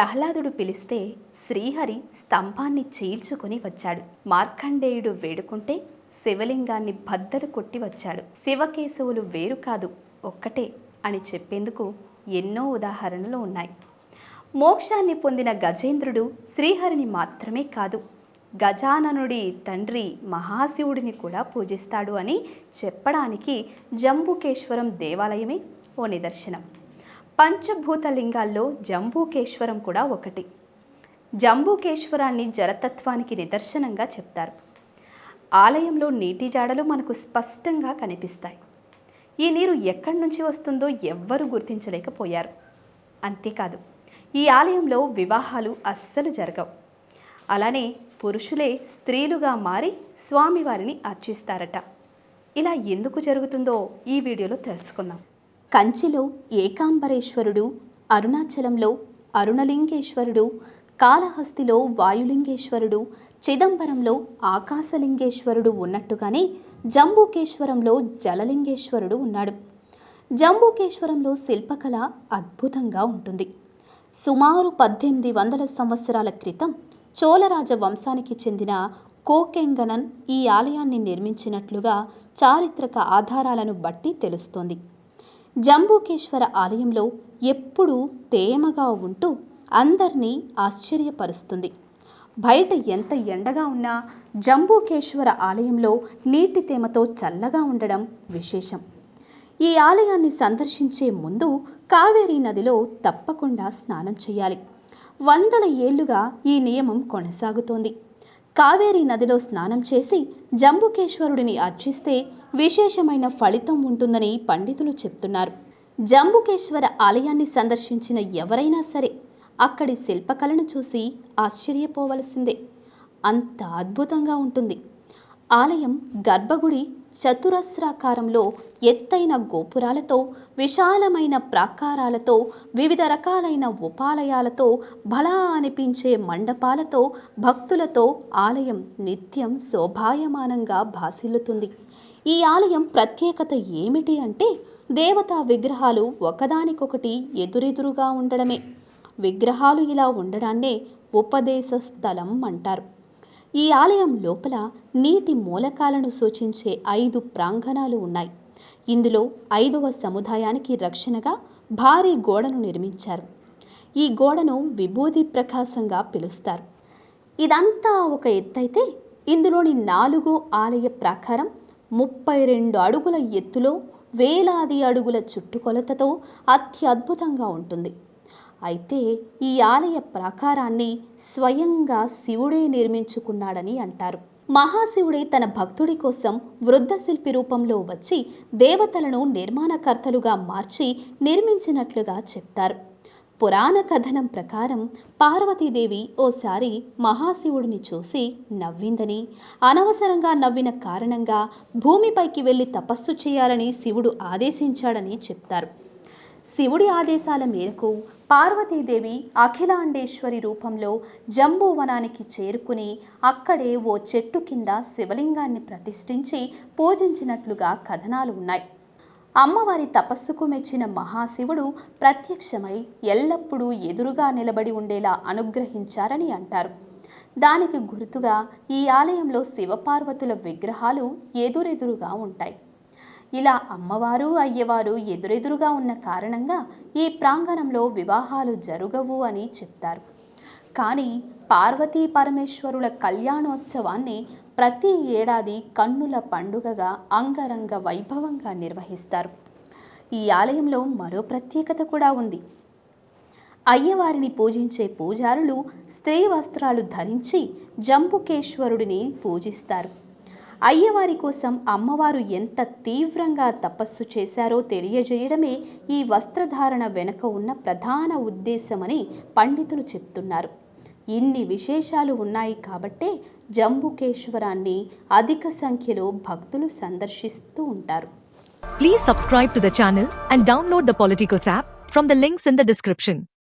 ప్రహ్లాదుడు పిలిస్తే శ్రీహరి స్తంభాన్ని చీల్చుకుని వచ్చాడు. మార్కండేయుడు వేడుకుంటే శివలింగాన్ని భద్దలు కొట్టి వచ్చాడు. శివకేశవులు వేరు కాదు ఒక్కటే అని చెప్పేందుకు ఎన్నో ఉదాహరణలు ఉన్నాయి. మోక్షాన్ని పొందిన గజేంద్రుడు శ్రీహరిని మాత్రమే కాదు గజాననుడి తండ్రి మహాశివుడిని కూడా పూజిస్తాడు అని చెప్పడానికి జంబుకేశ్వరం దేవాలయమే ఓ నిదర్శనం. పంచభూత లింగాల్లో జంబూకేశ్వరం కూడా ఒకటి. జంబూకేశ్వరాన్ని జలతత్వానికి నిదర్శనంగా చెప్తారు. ఆలయంలో నీటి జాడలు మనకు స్పష్టంగా కనిపిస్తాయి. ఈ నీరు ఎక్కడి నుంచి వస్తుందో ఎవ్వరూ గుర్తించలేకపోయారు. అంతేకాదు ఈ ఆలయంలో వివాహాలు అస్సలు జరగవు. అలానే పురుషులే స్త్రీలుగా మారి స్వామివారిని అర్చిస్తారట. ఇలా ఎందుకు జరుగుతుందో ఈ వీడియోలో తెలుసుకుందాం. కంచిలో ఏకాంబరేశ్వరుడు అరుణాచలంలో అరుణలింగేశ్వరుడు కాళహస్తిలో వాయులింగేశ్వరుడు చిదంబరంలో ఆకాశలింగేశ్వరుడు ఉన్నట్టుగానే జంబూకేశ్వరంలో జలలింగేశ్వరుడు ఉన్నాడు. జంబూకేశ్వరంలో శిల్పకళ అద్భుతంగా ఉంటుంది. సుమారు పద్దెనిమిది వందల సంవత్సరాల క్రితం చోళరాజ వంశానికి చెందిన కోకెంగనన్ ఈ ఆలయాన్ని నిర్మించినట్లుగా చారిత్రక ఆధారాలను బట్టి తెలుస్తోంది. జంబూకేశ్వర ఆలయంలో ఎప్పుడూ తేమగా ఉంటూ అందరినీ ఆశ్చర్యపరుస్తుంది. బయట ఎంత ఎండగా ఉన్నా జంబూకేశ్వర ఆలయంలో నీటి తేమతో చల్లగా ఉండడం విశేషం. ఈ ఆలయాన్ని సందర్శించే ముందు కావేరీ నదిలో తప్పకుండా స్నానం చేయాలి. వందల ఏళ్ళుగా ఈ నియమం కొనసాగుతోంది. కావేరీ నదిలో స్నానం చేసి జంబుకేశ్వరుడిని అర్చిస్తే విశేషమైన ఫలితం ఉంటుందని పండితులు చెప్తున్నారు. జంబుకేశ్వర ఆలయాన్ని సందర్శించిన ఎవరైనా సరే అక్కడి శిల్పకళను చూసి ఆశ్చర్యపోవలసిందే. అంత అద్భుతంగా ఉంటుంది. ఆలయం గర్భగుడి చతురస్రాకారంలో ఎత్తైన గోపురాలతో విశాలమైన ప్రాకారాలతో వివిధ రకాలైన ఉపాలయాలతో బలా అనిపించే మండపాలతో భక్తులతో ఆలయం నిత్యం శోభాయమానంగా భాసిల్లుతుంది. ఈ ఆలయం ప్రత్యేకత ఏమిటి అంటే దేవతా విగ్రహాలు ఒకదానికొకటి ఎదురెదురుగా ఉండడమే. విగ్రహాలు ఇలా ఉండడాన్నే ఉపదేశ స్థలం అంటారు. ఈ ఆలయం లోపల నీటి మూలకాలను సూచించే ఐదు ప్రాంగణాలు ఉన్నాయి. ఇందులో ఐదవ సముదాయానికి రక్షణగా భారీ గోడను నిర్మించారు. ఈ గోడను విభూది ప్రకాశంగా పిలుస్తారు. ఇదంతా ఒక ఎత్తైతే ఇందులోని నాలుగో ఆలయ ప్రాకారం ముప్పై రెండు అడుగుల ఎత్తులో వేలాది అడుగుల చుట్టుకొలతతో అత్యద్భుతంగా ఉంటుంది. అయితే ఈ ఆలయ ప్రాకారాన్ని స్వయంగా శివుడే నిర్మించుకున్నాడని అంటారు. మహాశివుడే తన భక్తుడి కోసం వృద్ధ శిల్పి రూపంలో వచ్చి దేవతలను నిర్మాణకర్తలుగా మార్చి నిర్మించినట్లుగా చెప్తారు. పురాణ కథనం ప్రకారం పార్వతీదేవి ఓసారి మహాశివుడిని చూసి నవ్విందని అనవసరంగా నవ్విన కారణంగా భూమిపైకి వెళ్ళి తపస్సు చేయాలని శివుడు ఆదేశించాడని చెప్తారు. శివుడి ఆదేశాల మేరకు పార్వతీదేవి అఖిలాండేశ్వరి రూపంలో జంబూవనానికి చేరుకుని అక్కడే ఓ చెట్టు కింద శివలింగాన్ని ప్రతిష్ఠించి పూజించినట్లుగా కథనాలు ఉన్నాయి. అమ్మవారి తపస్సుకు మెచ్చిన మహాశివుడు ప్రత్యక్షమై ఎల్లప్పుడూ ఎదురుగా నిలబడి ఉండేలా అనుగ్రహించారని అంటారు. దానికి గుర్తుగా ఈ ఆలయంలో శివపార్వతుల విగ్రహాలు ఎదురెదురుగా ఉంటాయి. ఇలా అమ్మవారు అయ్యవారు ఎదురెదురుగా ఉన్న కారణంగా ఈ ప్రాంగణంలో వివాహాలు జరుగవు అని చెప్తారు. కానీ పార్వతీ పరమేశ్వరుల కళ్యాణోత్సవాన్ని ప్రతి ఏడాది కన్నుల పండుగగా అంగరంగ వైభవంగా నిర్వహిస్తారు. ఈ ఆలయంలో మరో ప్రత్యేకత కూడా ఉంది. అయ్యవారిని పూజించే పూజారులు స్త్రీ వస్త్రాలు ధరించి జంబుకేశ్వరుడిని పూజిస్తారు. అయ్యవారి కోసం అమ్మవారు ఎంత తీవ్రంగా తపస్సు చేశారో తెలియజేయడమే ఈ వస్త్రధారణ వెనుక ఉన్న ప్రధాన ఉద్దేశమని పండితులు చెప్తున్నారు. ఇన్ని విశేషాలు ఉన్నాయి కాబట్టే జంబుకేశ్వరాన్ని అధిక సంఖ్యలో భక్తులు సందర్శిస్తూ ఉంటారు. Please subscribe to the channel and download the Politicos app from the links in the description